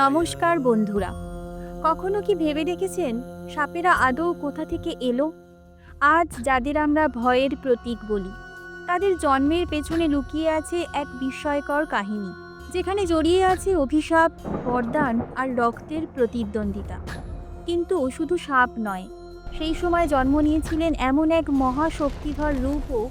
নমস্কার, বন্ধুরা। কখনো কি ভেবে দেখেছেন সাপেরা আদৌ কোথা থেকে এলো? আজ যাদের আমরা ভয়ের প্রতীক বলি, তাদের জন্মের পেছনে লুকিয়ে আছে এক বিস্ময়কর কাহিনী, যেখানে জড়িয়ে আছে অভিশাপ, বরদান আর রক্তের প্রতিদ্বন্দ্বিতা। কিন্তু শুধু সাপ নয়, সেই সময় জন্ম নিয়েছিলেন এমন এক মহাশক্তিধর রূপও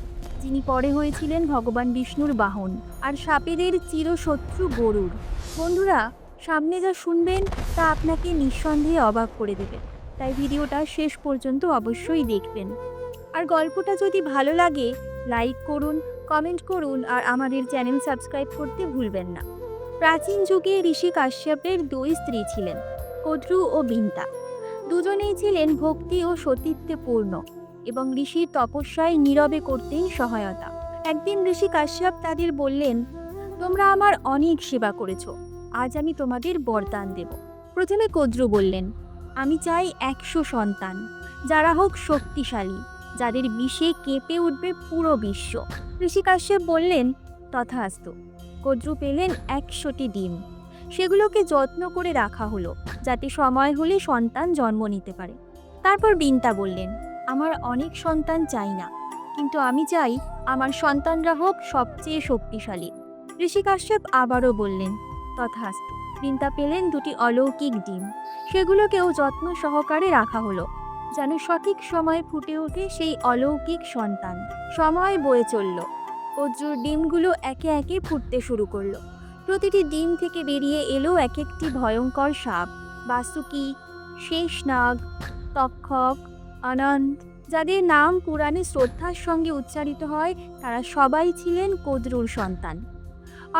যিনি পরে হয়েছিলেন ভগবান বিষ্ণুর বাহন আর সাপেদের চিরশত্রু গরুর। বন্ধুরা, সামনে যা শুনবেন তা আপনাকে নিঃসন্দেহে অবাক করে দেবে। তাই ভিডিওটা শেষ পর্যন্ত অবশ্যই দেখবেন। আর গল্পটা যদি ভালো লাগে, লাইক করুন, কমেন্ট করুন আর আমাদের চ্যানেল সাবস্ক্রাইব করতে ভুলবেন না। প্রাচীন যুগে ঋষি কাশ্যপের দুই স্ত্রী ছিলেন, কদ্রু ও বিন্তা। দুজনেই ছিলেন ভক্তি ও সতীত্বে পূর্ণ এবং ঋষির তপস্যায় নীরবে করতেন সহায়তা। একদিন ঋষি কাশ্যপ তাদের বললেন, তোমরা আমার অনেক সেবা করেছ, আজ আমি তোমাদের বরদান দেব। প্রথমে কদ্রু বললেন, আমি চাই একশো সন্তান, যারা হোক শক্তিশালী, যাদের বিষে কেঁপে উঠবে পুরো বিশ্ব। ঋষি কাশ্যপ বললেন, তথাস্তু, কদ্রু পেলেন একশোটি ডিম। সেগুলোকে যত্ন করে রাখা হলো, যাতে সময় হলে সন্তান জন্ম নিতে পারে। তারপর বিন্তা বললেন আমার অনেক সন্তান চাই না। কিন্তু আমি চাই আমার সন্তানরা হোক সবচেয়ে শক্তিশালী। ঋষি কাশ্যপ আবারও বললেন, তথাস্তু বিন্তা পেলেন দুটি অলৌকিক ডিম। সেগুলোকেও যত্ন সহকারে রাখা হলো, যেন সঠিক সময়ে ফুটে ওঠে সেই অলৌকিক সন্তান। সময় বয়ে চলল। কজ্জুর ডিমগুলো একে একে ফুটতে শুরু করল। প্রতিটি ডিম থেকে বেরিয়ে এলো এক একটি ভয়ঙ্কর সাপ। বাসুকি, শেষনাগ, তক্ষক অনন্ত যাদের নাম পুরাণে শ্রদ্ধার সঙ্গে উচ্চারিত হয়, তারা সবাই ছিলেন কদ্রুর সন্তান।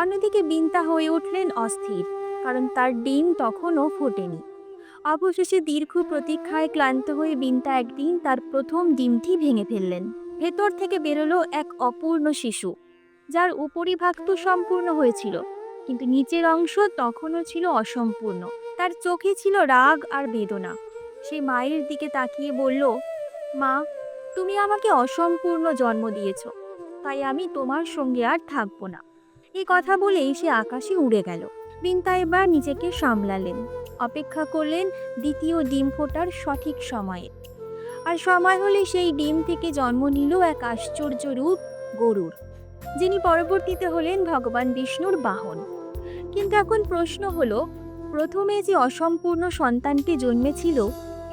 অন্যদিকে বিন্তা হয়ে উঠলেন অস্থির, কারণ তার ডিম তখনও ফোটেনি। অবশেষে দীর্ঘ প্রতীক্ষায় ক্লান্ত হয়ে বিন্তা একদিন তার প্রথম ডিমটি ভেঙে ফেললেন। ভেতর থেকে বেরোলো এক অপূর্ণ শিশু, যার উপরিভাগ তো সম্পূর্ণ হয়েছিল, কিন্তু নিচের অংশ তখনও ছিল অসম্পূর্ণ। তার চোখে ছিল রাগ আর বেদনা। সে মায়ের দিকে তাকিয়ে বলল, মা, তুমি আমাকে অসম্পূর্ণ জন্ম দিয়েছ, তাই আমি তোমার সঙ্গে আর থাকব না। এই কথা বলেই সে আকাশে উড়ে গেল। বিন্তা এবার নিজেকে সামলালেন, অপেক্ষা করলেন দ্বিতীয় ডিম ফোটার সঠিক সময়ে। আর সময় হলে সেই ডিম থেকে জন্ম নিল এক আশ্চর্য রূপ, গরুর, যিনি পরবর্তীতে হলেন ভগবান বিষ্ণুর বাহন। কিন্তু এখন প্রশ্ন হলো, প্রথমে যে অসম্পূর্ণ সন্তানটি জন্মেছিল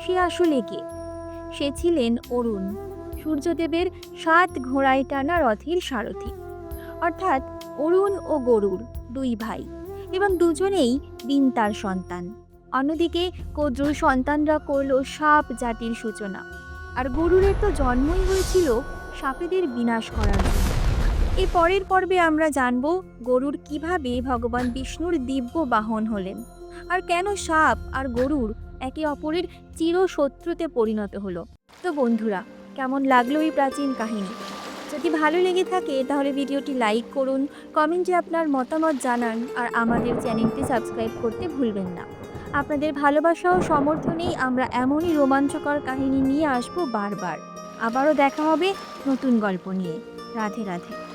সে আসলে কে? সে ছিলেন অরুণ, সূর্যদেবের সাত ঘোড়ায় টানা রথের সারথি। অর্থাৎ অরুণ ও গরুর দুই ভাই এবং দুজনেই বিন্তার সন্তান। অন্যদিকে কদ্রুর সন্তানরা করল সাপ জাতির সূচনা। আর গরুরের তো জন্মই হয়েছিল সাপেদের বিনাশ করার জন্য। এই পরের পর্বে আমরা জানব গরুর কীভাবে ভগবান বিষ্ণুর দিব্য বাহন হলেন। আর কেন সাপ আর গরুর একে অপরের চিরশত্রুতে পরিণত হলো। তো বন্ধুরা, কেমন লাগল এই প্রাচীন কাহিনী? যদি ভালো লেগে থাকে, তাহলে ভিডিওটি লাইক করুন, কমেন্টে আপনার মতামত জানান, আর আমাদের চ্যানেলটি সাবস্ক্রাইব করতে ভুলবেন না। আপনাদের ভালোবাসা ও সমর্থনেই আমরা এমনই রোমাঞ্চকর কাহিনী নিয়ে আসব বারবার। আবারও দেখা হবে নতুন গল্প নিয়ে। রাধে রাধে।